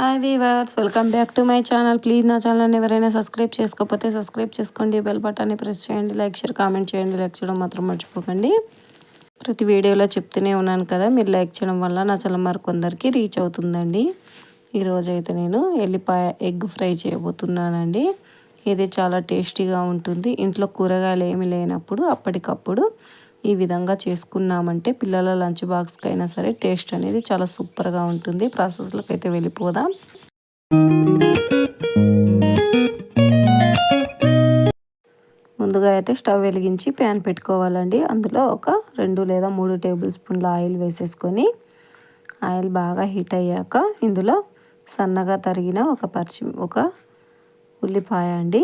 Hi viewers welcome back to my channel please నా ఛానల్ని ఎవరైనా సబ్స్క్రైబ్ చేసుకోకపోతే సబ్స్క్రైబ్ చేసుకోండి. బెల్ బటన్ని ప్రెస్ చేయండి. లైక్ షేర్ కామెంట్ చేయండి. లైక్ చేయడం మాత్రం మర్చిపోకండి. ప్రతి వీడియోలో చెప్తూనే ఉన్నాను కదా మీరు లైక్ చేయడం వల్ల నా ఛానల్ మరి కొందరికి రీచ్ అవుతుందండి. ఈరోజు అయితే నేను ఎల్లిపాయ ఎగ్ ఫ్రై చేయబోతున్నానండి. ఇది చాలా టేస్టీగా ఉంటుంది. ఇంట్లో కూరగాయలు ఏమి లేనప్పుడు అప్పటికప్పుడు ఈ విధంగా చేసుకున్నామంటే పిల్లల లంచ్ బాక్స్కి అయినా సరే టేస్ట్ అనేది చాలా సూపర్గా ఉంటుంది. ప్రాసెస్లోకి అయితే వెళ్ళిపోదాం. ముందుగా అయితే స్టవ్ వెలిగించి ప్యాన్ పెట్టుకోవాలండి. అందులో ఒక రెండు లేదా మూడు టేబుల్ స్పూన్ల ఆయిల్ వేసేసుకొని ఆయిల్ బాగా హీట్ అయ్యాక ఇందులో సన్నగా తరిగిన ఒక పర్చి ఒక ఉల్లిపాయ అండి.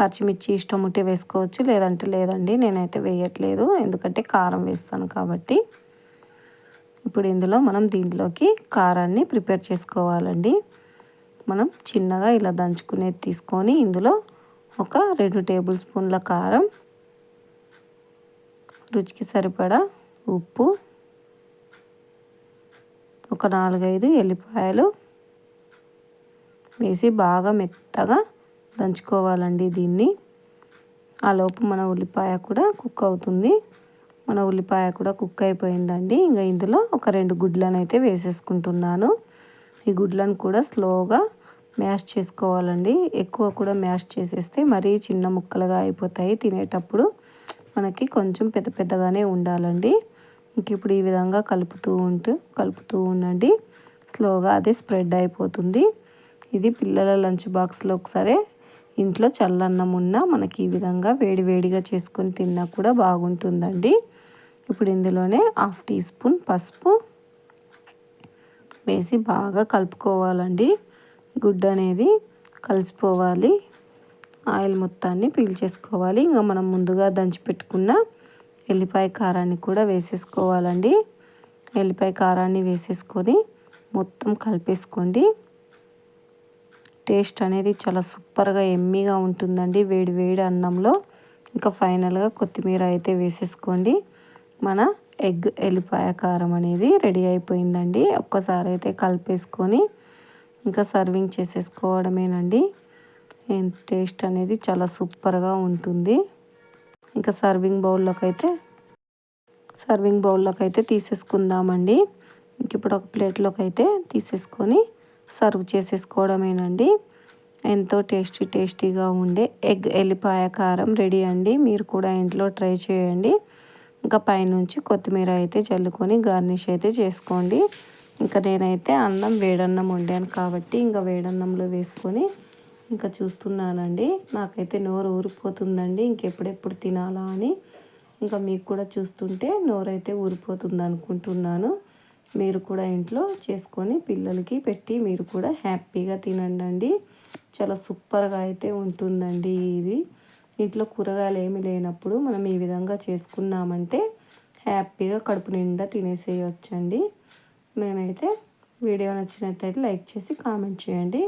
పచ్చిమిర్చి ఇష్టం ఉంటే వేసుకోవచ్చు లేదంటే లేదండి నేనైతే వేయట్లేదు ఎందుకంటే కారం వేస్తాను కాబట్టి. ఇప్పుడు ఇందులో మనం దీంట్లోకి కారాన్ని ప్రిపేర్ చేసుకోవాలండి. మనం చిన్నగా ఇలా దంచుకునేది తీసుకొని ఇందులో ఒక రెండు టేబుల్ స్పూన్ల కారం రుచికి సరిపడా ఉప్పు ఒక నాలుగైదు ఎల్లిపాయలు వేసి బాగా మెత్తగా దంచుకోవాలండి దీన్ని. ఆ లోపు మన ఉల్లిపాయ కూడా కుక్ అవుతుంది. మన ఉల్లిపాయ కూడా కుక్ అయిపోయిందండి. ఇంకా ఇందులో ఒక రెండు గుడ్లను అయితే వేసేసుకుంటున్నాను. ఈ గుడ్లను కూడా స్లోగా మ్యాష్ చేసుకోవాలండి. ఎక్కువ కూడా మ్యాష్ చేసేస్తే మరీ చిన్న ముక్కలుగా అయిపోతాయి. తినేటప్పుడు మనకి కొంచెం పెద్ద పెద్దగానే ఉండాలండి. ఇంక ఇప్పుడు ఈ విధంగా కలుపుతూ ఉంటూ కలుపుతూ ఉండండి. స్లోగా అదే స్ప్రెడ్ అయిపోతుంది. ఇది పిల్లల లంచ్ బాక్స్లో ఒకసారి ఇంట్లో చల్లన్నం ఉన్నా మనకి ఈ విధంగా వేడివేడిగా చేసుకొని తిన్నా కూడా బాగుంటుందండి. ఇప్పుడు ఇందులోనే హాఫ్ టీ స్పూన్ పసుపు వేసి బాగా కలుపుకోవాలండి. గుడ్డ అనేది కలిసిపోవాలి. ఆయిల్ మొత్తాన్ని పీల్చేసుకోవాలి ఇంకా మనం ముందుగా దంచి పెట్టుకున్న ఎల్లిపాయ కారాన్ని కూడా వేసేసుకోవాలండి. ఎల్లిపాయ కారాన్ని వేసేసుకొని మొత్తం కలిపేసుకోండి. టేస్ట్ అనేది చాలా సూపర్గా ఎమ్మీగా ఉంటుందండి. వేడి వేడి అన్నంలో. ఇంకా ఫైనల్గా కొత్తిమీర అయితే వేసేసుకోండి. మన ఎగ్ ఎల్లిపాయ కారం అనేది రెడీ అయిపోయిందండి. ఒక్కసారి అయితే కలిపేసుకొని ఇంకా సర్వింగ్ చేసేసుకోవడమేనండి. టేస్ట్ అనేది చాలా సూపర్గా ఉంటుంది. ఇంకా సర్వింగ్ బౌల్లోకి అయితే సర్వింగ్ బౌల్లోకి అయితే తీసేసుకుందామండి. ఇంక ఇప్పుడు ఒక ప్లేట్లోకి అయితే తీసేసుకొని సర్వ్ చేసేసుకోవడమేనండి. ఎంతో టేస్టీ టేస్టీగా ఉండే ఎగ్ ఎల్లిపాయ కారం రెడీ అండి. మీరు కూడా ఇంట్లో ట్రై చేయండి. ఇంకా పైనుంచి కొత్తిమీర అయితే చల్లుకొని గార్నిష్ అయితే చేసుకోండి. ఇంకా నేనైతే అన్నం వేడన్నం వండాను కాబట్టి ఇంకా వేడన్నంలో వేసుకొని ఇంకా చూస్తున్నానండి. నాకైతే నోరు ఊరిపోతుందండి. ఇంకెప్పుడెప్పుడు తినాలా అని. ఇంకా మీకు కూడా చూస్తుంటే నోరైతే ఊరిపోతుంది అనుకుంటున్నాను మీరు కూడా ఇంట్లో చేసుకొని పిల్లలకి పెట్టి మీరు కూడా హ్యాపీగా తినండి చాలా సూపర్గా అయితే ఉంటుందండి ఇది. ఇంట్లో కూరగాయలు ఏమి లేనప్పుడు మనం ఈ విధంగా చేసుకున్నామంటే హ్యాపీగా కడుపు నిండా తినేసేయచ్చండి. నేనైతే వీడియో నచ్చినట్లయితే లైక్ చేసి కామెంట్ చేయండి.